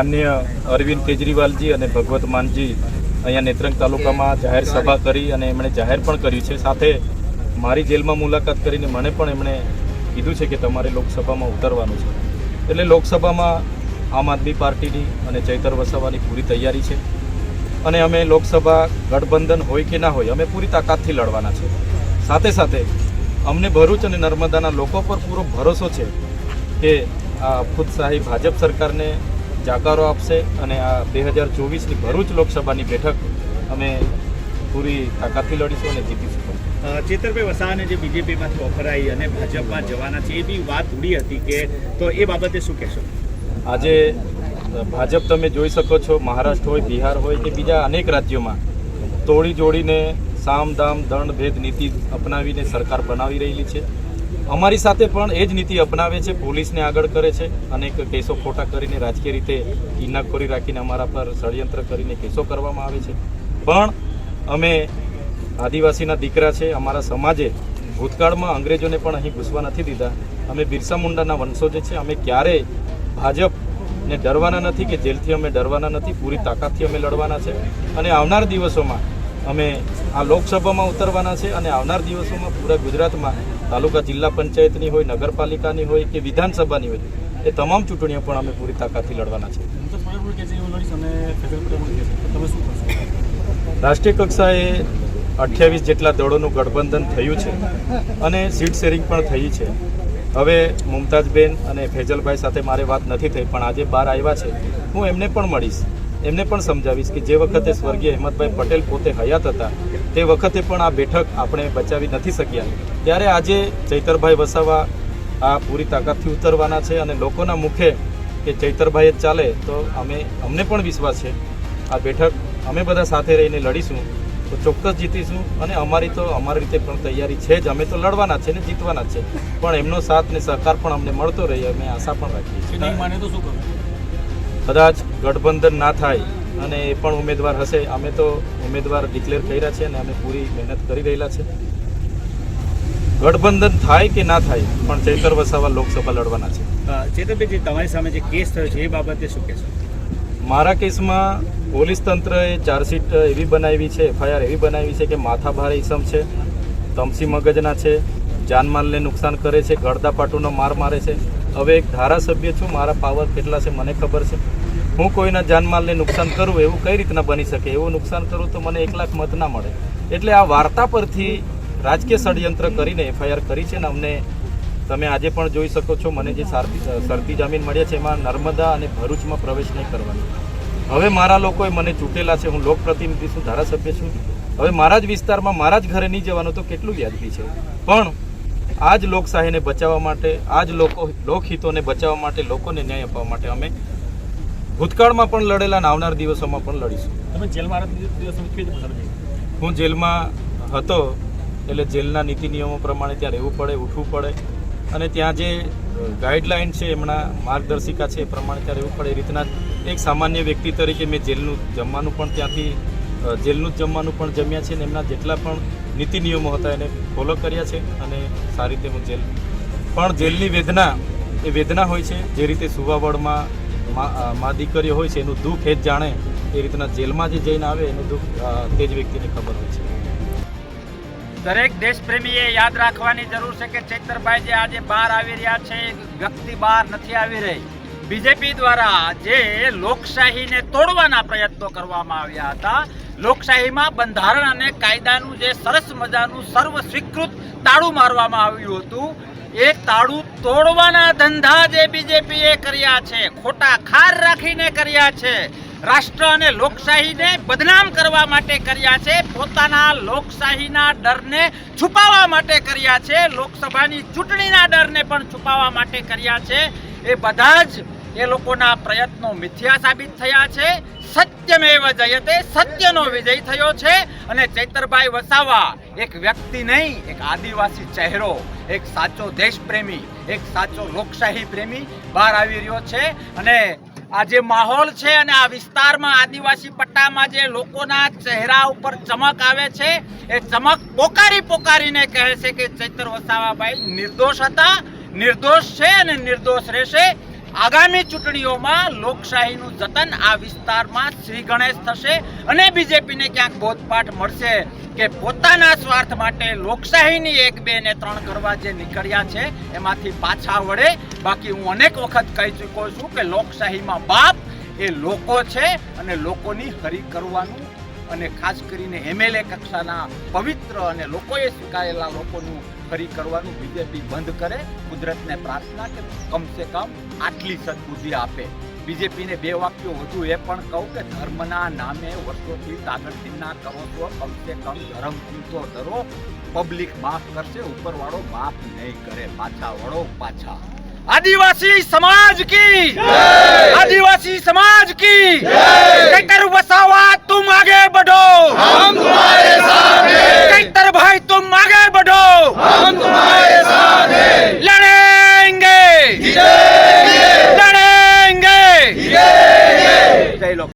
માન્ય અરવિંદ કેજરીવાલજી અને ભગવત માનજી અહીંયા નેત્રંગ તાલુકામાં જાહેર સભા કરી અને એમણે જાહેર પણ કર્યું છે. સાથે મારી જેલમાં મુલાકાત કરીને મને પણ એમણે કીધું છે કે તમારે લોકસભામાં ઉતરવાનું છે. એટલે લોકસભામાં આમ આદમી પાર્ટીની અને ચૈતર વસાવાની પૂરી તૈયારી છે. અને અમે લોકસભા ગઠબંધન હોય કે ના હોય, અમે પૂરી તાકાતથી લડવાના છે. સાથે સાથે અમને ભરૂચ અને નર્મદાના લોકો પર પૂરો ભરોસો છે કે આ ખુદશાહી ભાજપ સરકારને જાકારો આપશે અને આ બે હજાર ચોવીસની ભરૂચ લોકસભાની બેઠક અમે પૂરી તાકાતથી લડીશું અને જીતીશું ચેતરભાઈ વસાવાને જે બીજેપીમાંથી ઓફર આવી અને ભાજપમાં જવાના છે એ બી વાત ઉડી હતી કે તો એ બાબતે શું કહેશો? આજે ભાજપ તમે જોઈ શકો છો મહારાષ્ટ્ર હોય બિહાર હોય કે બીજા અનેક રાજ્યોમાં તોડી જોડીને સામ દામ દંડ ભેદ નીતિ અપનાવીને સરકાર બનાવી રહેલી છે. અમારી સાથે પણ એ જ નીતિ અપનાવે છે. પોલીસને આગળ કરે છે અનેક કેસો ખોટા કરીને રાજકીય રીતે ઇનાખોરી રાખીને અમારા પર ષડયંત્ર કરીને કેસો કરવામાં આવે છે. પણ અમે આદિવાસીના દીકરા છે. અમારા સમાજે ભૂતકાળમાં અંગ્રેજોને પણ અહીં ઘૂસવા નથી દીધા. અમે બિરસા મુંડાના વંશજો છે. અમે ક્યારેય ભાજપને ડરવાના નથી કે જેલથી અમે ડરવાના નથી. પૂરી તાકાતથી અમે લડવાના છે. અને આવનાર દિવસોમાં અમે આ લોકસભામાં ઉતરવાના છે અને આવનાર દિવસોમાં પૂરા ગુજરાતમાં તાલુકા જિલ્લા પંચાયતની હોય નગરપાલિકાની હોય કે વિધાનસભાની હોય એ તમામ ચૂંટણીઓ પણ અમે પૂરી તાકાતથી લડવાના છે રાષ્ટ્રીય કક્ષાએ અઠ્યાવીસ જેટલા દળોનું ગઠબંધન થયું છે અને સીટ શેરિંગ પણ થઈ છે. હવે મુમતાજબેન અને ફેજલભાઈ સાથે મારે વાત નથી થઈ પણ આજે બહાર આવ્યા છે. હું એમને પણ મળીશ. એમને પણ સમજાવીશ કે જે વખતે સ્વર્ગીય અહેમદભાઈ પટેલ પોતે હયાત હતા તે વખતે પણ આ બેઠક આપણે બચાવી નથી શક્યા. ત્યારે આજે ચૈતરભાઈ વસાવા આ પૂરી તાકાતથી ઉતરવાના છે અને લોકોના મુખે કે ચૈતરભાઈ જ ચાલે તો અમે અમને પણ વિશ્વાસ છે. આ બેઠક અમે બધા સાથે રહીને લડીશું તો ચોક્કસ જીતીશું અને અમારી તો અમારી રીતે પણ તૈયારી છે જ. અમે તો લડવાના છે ને જીતવાના છે. પણ એમનો સાથ ને સહકાર પણ અમને મળતો રહે અમે આશા પણ રાખીએ છીએ. કદાચ ગઠબંધન ના થાય અને એ પણ ઉમેદવાર હશે. અમે તો ઉમેદવાર ડિક્લેર કર્યા છે અને અમે પૂરી મહેનત કરી રહેલા છે. ગઠબંધન થાય કે ના થાય પણ ચૈતર વસાવા લોકસભા લડવાના છે. ચેતરભાઈ જે તમારી સામે જે કેસ થયો છે એ બાબતે શું કહેશો? મારા કેસમાં પોલીસ તંત્રએ ચાર્જશીટ એવી બનાવી છે એફઆઈઆર એવી બનાવી છે કે માથાભારે ઈસમ છે તમસી મગજના છે જાનમાલને નુકસાન કરે છે ગળદાપાટુનો માર મારે છે. હવે એક ધારાસભ્ય છું મારા પાવર કેટલા છે મને ખબર છે. હું કોઈના જાનમાલને નુકસાન કરું એવું કઈ રીતના બની શકે? એવું નુકસાન કરું તો મને એક લાખ મત ના મળે. એટલે આ વાર્તા પરથી રાજકીય ષડયંત્ર કરીને એફઆઈઆર કરી છે ને અમને તમે આજે પણ જોઈ શકો છો. મને જે શરતી જામીન મળ્યા છે એમાં નર્મદા અને ભરૂચમાં પ્રવેશ નહીં કરવાનો. હવે મારા લોકોએ મને ચૂંટેલા છે. હું લોકપ્રતિનિધિ છું, ધારાસભ્ય છું. હવે મારા જ વિસ્તારમાં, મારા જ ઘરે નહીં જવાનું તો કેટલું વ્યાજબી છે? પણ આ જ લોકશાહીને બચાવવા માટે, આ જ લોકો લોકહિતોને બચાવવા માટે, લોકોને ન્યાય આપવા માટે અમે ભૂતકાળમાં પણ લડેલા અને આવનાર દિવસોમાં પણ લડીશું. તમે જેલમાં હું જેલમાં હતો એટલે જેલના નીતિ નિયમો પ્રમાણે ત્યાં રહેવું પડે ઉઠવું પડે. અને ત્યાં જે ગાઈડલાઇન છે એમના માર્ગદર્શિકા છે એ પ્રમાણે ત્યાં રહેવું પડે. એ રીતના એક સામાન્ય વ્યક્તિ તરીકે મેં જેલનું જમવાનું પણ ત્યાંથી જેલનું જ જમવાનું પણ જમ્યા છે અને એમના જેટલા પણ નીતિ નિયમો હતા એને ફોલો કર્યા છે અને સારી રીતે હું જેલ પણ જેલની વેદના એ વેદના હોય છે જે રીતે સુવાવડમાં મા દીકરીઓ હોય છે, એનું દુઃખ એ જ જાણે એ રીતના જેલમાં જે જઈને આવે, એનું દુઃખ તે જ વ્યક્તિને ખબર હોય છે. દરેક દેશપ્રેમીએ યાદ રાખવાની જરૂર છે કે ચૈતરભાઈ જે આજે બહાર આવી રહ્યા છે વ્યક્તિ બહાર નથી આવી રહી. બીજેપી દ્વારા જે લોકશાહીને તોડવાના પ્રયત્નો કરવામાં આવ્યા હતા. લોકશાહીમાં બંધારણ અને કાયદાનું જે સરસ મજાનું સર્વ સ્વીકૃત તાળું મારવામાં આવ્યું હતું. એ તાળું તોડવાના ધંધા જે બીજેપીએ કર્યા છે, ખોટા ખાર રાખીને કર્યા છે, રાષ્ટ્ર અને લોકશાહીને બદનામ કરવા માટે કર્યા છે, પોતાના લોકશાહીના ડરને છુપાવવા માટે કર્યા છે, લોકસભાની ચૂંટણીના ડરને પણ છુપાવવા માટે કર્યા છે, એ બધા જ એ લોકોના પ્રયત્નો મિથ્યા સાબિત થયા છે. સત્યમેવ જયતે સત્યનો વિજય થયો છે અને ચૈતરભાઈ વસાવા એક વ્યક્તિ નહીં, એક આદિવાસી ચહેરો, એક સાચો દેશપ્રેમી, એક સાચો લોકશાહી પ્રેમી બહાર આવી રહ્યો છે અને આ જે માહોલ છે અને આ વિસ્તારમાં આદિવાસી પટ્ટામાં જે લોકોના ચહેરા ઉપર ચમક આવે છે, એ ચમક પોકારી પોકારીને કહે છે કે ચૈતર વસાવાભાઈ નિર્દોષ હતા, નિર્દોષ છે અને નિર્દોષ રહેશે. આગામી ચૂંટણીઓમાં લોકશાહીનું જતન આ વિસ્તારમાં શ્રી ગણેશ થશે અને બીજેપીને ક્યાંક બોધપાઠ મળશે કે પોતાના સ્વાર્થ માટે લોકશાહીની એક, બે ને ત્રણ કરવા જે નીકળ્યા છે, એમાંથી પાછા વળે. બાકી હું અનેક વખત કહી ચૂક્યો છું કે લોકશાહીમાં બાપ એ લોકો છે અને લોકોની હરી કરવાનું અને ખાસ કરીને એમએલએ કક્ષાના પવિત્ર અને લોકોએ સ્વીકારેલા લોકોનું ફરી કરવાનું બીજેપી બંધ કરે, કુદરતને પ્રાર્થના કે કમસે કમ આટલી સદબુદ્ધિ આપે. બીજેપીને બે વાક્યો વધુ એ પણ કહું કે ધર્મના નામે વર્ષોથી તાગડતીના કરો છો કમસે કમ ધર્મથી તો ડરો પબ્લિક માફ કરશે, ઉપરવાળો માફ નહીં કરે. પાછા વળો પાછા. આદિવાસી સમાજ કી આદિવાસી સમાજ કી કઈ વસાવા તુમ આગે બઢો હમ તુમ્હારે સાથ કઈ ભાઈ તુમ આગે બઢો હમ તુમ્હારે